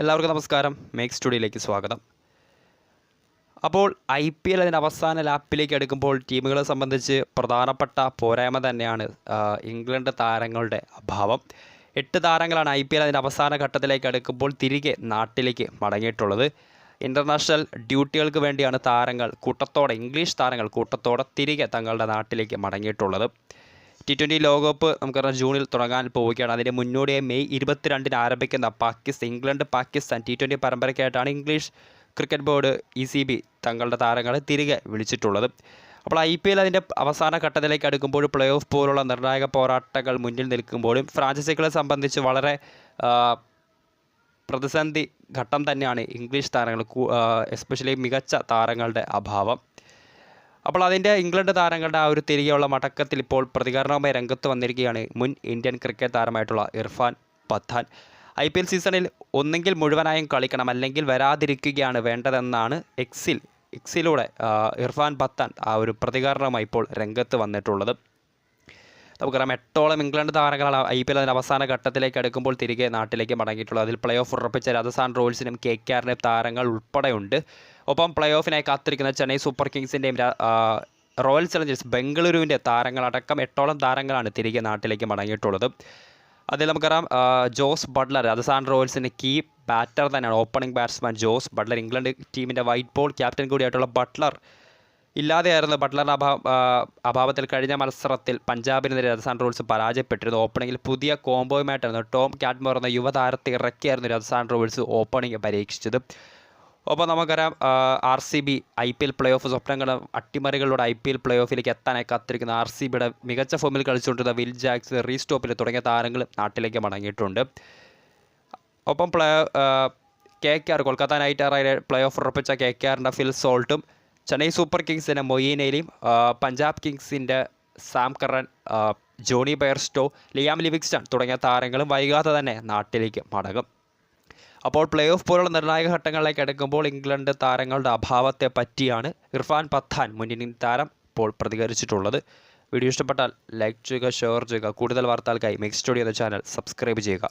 എല്ലാവർക്കും നമസ്കാരം. മേക്ക് സ്റ്റുഡിയോയിലേക്ക് സ്വാഗതം. അപ്പോൾ ഐ പി എൽ അതിന്റെ അവസാന ലാപ്പിലേക്ക് എടുക്കുമ്പോൾ ടീമുകളെ സംബന്ധിച്ച് പ്രധാനപ്പെട്ട പോരായ്മ തന്നെയാണ് ഇംഗ്ലണ്ട് താരങ്ങളുടെ അഭാവം. എട്ട് താരങ്ങളാണ് ഐ പി എൽ അതിന്റെ അവസാന ഘട്ടത്തിലേക്ക് അടുക്കുമ്പോൾ തിരികെ നാട്ടിലേക്ക് മടങ്ങിയിട്ടുള്ളത്. ഇന്റർനാഷണൽ ഡ്യൂട്ടികൾക്ക് വേണ്ടിയാണ് താരങ്ങൾ കൂട്ടത്തോടെ ഇംഗ്ലീഷ് താരങ്ങൾ കൂട്ടത്തോടെ തിരികെ തങ്ങളുടെ നാട്ടിലേക്ക് മടങ്ങിയിട്ടുള്ളത്. ടി ട്വന്റി ലോകകപ്പ് നമുക്കറിയാം ജൂണിൽ തുടങ്ങാൻ പോവുകയാണ്. അതിന്റെ മുന്നോടിയായി മെയ് ഇരുപത്തിരണ്ടിന് ആരംഭിക്കുന്ന Pakistan England Pakistan T twenty പരമ്പരയ്ക്കായിട്ടാണ് English cricket board E C B തങ്ങളുടെ താരങ്ങളെ തിരികെ വിളിച്ചിട്ടുള്ളത്. അപ്പോൾ ഐ പി എൽ അതിന്റെ അവസാന ഘട്ടത്തിലേക്ക് അടുക്കുമ്പോൾ പ്ലേ ഓഫ് പോലുള്ള നിർണായക പോരാട്ടങ്ങൾ മുന്നിൽ നിൽക്കുമ്പോഴും ഫ്രാഞ്ചൈസികളെ സംബന്ധിച്ച് വളരെ പ്രതിസന്ധി ഘട്ടം തന്നെയാണ് ഇംഗ്ലീഷ് താരങ്ങൾ എസ്പെഷ്യലി മികച്ച താരങ്ങളുടെ അഭാവം. അപ്പോൾ അതിന്റെ ഇംഗ്ലണ്ട് താരങ്ങളുടെ ആ ഒരു തിരികെയുള്ള മടക്കത്തിൽ ഇപ്പോൾ പ്രതികരണവുമായി രംഗത്ത് വന്നിരിക്കുകയാണ് മുൻ Indian cricket താരമായിട്ടുള്ള Irfan Pathan. I P L സീസണിൽ ഒന്നെങ്കിൽ മുഴുവനായും കളിക്കണം അല്ലെങ്കിൽ വരാതിരിക്കുകയാണ് വേണ്ടതെന്നാണ് എക്സിൽ എക്സിലൂടെ ഇർഫാൻ പത്താൻ ആ ഒരു പ്രതികരണവുമായി ഇപ്പോൾ രംഗത്ത് വന്നിട്ടുള്ളത്. നമുക്കറിയാം എട്ടോളം ഇംഗ്ലണ്ട് താരങ്ങളാണ് ഐ പി എൽ അതിന്റെ അവസാന ഘട്ടത്തിലേക്ക് അടുക്കുമ്പോൾ തിരികെ നാട്ടിലേക്ക് മടങ്ങിയിട്ടുള്ളത്. അതിൽ പ്ലേ ഓഫ് ഉറപ്പിച്ച രാജസ്ഥാൻ റോയൽസിനും കെ കെ ആറിനും താരങ്ങൾ ഉൾപ്പെടെയുണ്ട്. ഒപ്പം പ്ലേ ഓഫിനായി കാത്തിരിക്കുന്ന ചെന്നൈ സൂപ്പർ കിങ്സിന്റെയും റോയൽ ചലഞ്ചേഴ്സ് ബംഗളൂരുവിന്റെ താരങ്ങളടക്കം എട്ടോളം താരങ്ങളാണ് തിരികെ നാട്ടിലേക്ക് മടങ്ങിയിട്ടുള്ളത്. അതിൽ നമുക്കറിയാം ജോസ് ബട്ട്ലർ രാജസ്ഥാൻ റോയൽസിന്റെ കീ ബാറ്റർ തന്നെയാണ്. Opening batsman Jos Buttler England ടീമിന്റെ വൈറ്റ് ബോൾ ക്യാപ്റ്റൻ കൂടിയായിട്ടുള്ള ബട്ട്ലർ ഇല്ലാതെയായിരുന്നു ബട്ട്ലറിന്റെ അഭാവ അഭാവത്തിൽ കഴിഞ്ഞ മത്സരത്തിൽ പഞ്ചാബിനെതിരെ രാജസ്ഥാൻ റോയൽസ് പരാജയപ്പെട്ടിരുന്നു. ഓപ്പണിംഗിൽ പുതിയ കോംബോയുമായിട്ടായിരുന്നു ടോം കാറ്റ്മോർ എന്ന യുവതാരത്തെ ഇറക്കിയായിരുന്നു രാജസ്ഥാൻ റോയൽസ് ഓപ്പണിംഗ് പരീക്ഷിച്ചത്. ഒപ്പം നമുക്കറിയാം R C B I P L play off സ്വപ്നങ്ങളും അട്ടിമറികളിലൂടെ ഐ പി എൽ പ്ലേ ഓഫിലേക്ക് എത്താനായി കാത്തിരിക്കുന്ന ആർ സി ബിയുടെ മികച്ച ഫോമിൽ കളിച്ചുകൊണ്ടിരുന്ന വിൽ ജാക്സ് റീസ്റ്റോപ്പിൽ തുടങ്ങിയ താരങ്ങൾ നാട്ടിലേക്ക് മടങ്ങിയിട്ടുണ്ട്. ഒപ്പം play K K R Kolkata Knight Rider play off ഉറപ്പിച്ച കെ കെ ആറിന്റെ ഫിൽ സോൾട്ടും ചെന്നൈ സൂപ്പർ കിങ്സിന്റെ ആ, Punjab കിങ്സിന്റെ Sam Curran Jonny Bairstow Liam Livingstone തുടങ്ങിയ താരങ്ങളും വൈകാതെ തന്നെ നാട്ടിലേക്ക് മടങ്ങും. അപ്പോൾ പ്ലേ ഓഫ് പോലുള്ള നിർണായക ഘട്ടങ്ങളിലേക്ക് എടുക്കുമ്പോൾ ഇംഗ്ലണ്ട് താരങ്ങളുടെ അഭാവത്തെ പറ്റിയാണ് ഇർഫാൻ പത്താൻ മുൻ താരം ഇപ്പോൾ പ്രതികരിച്ചിട്ടുള്ളത്. വീഡിയോ ഇഷ്ടപ്പെട്ടാൽ ലൈക്ക് ചെയ്യുക ഷെയർ ചെയ്യുക. കൂടുതൽ വാർത്തകൾക്കായി മിക്സ് സ്റ്റുഡിയോ എന്ന ചാനൽ സബ്സ്ക്രൈബ് ചെയ്യുക.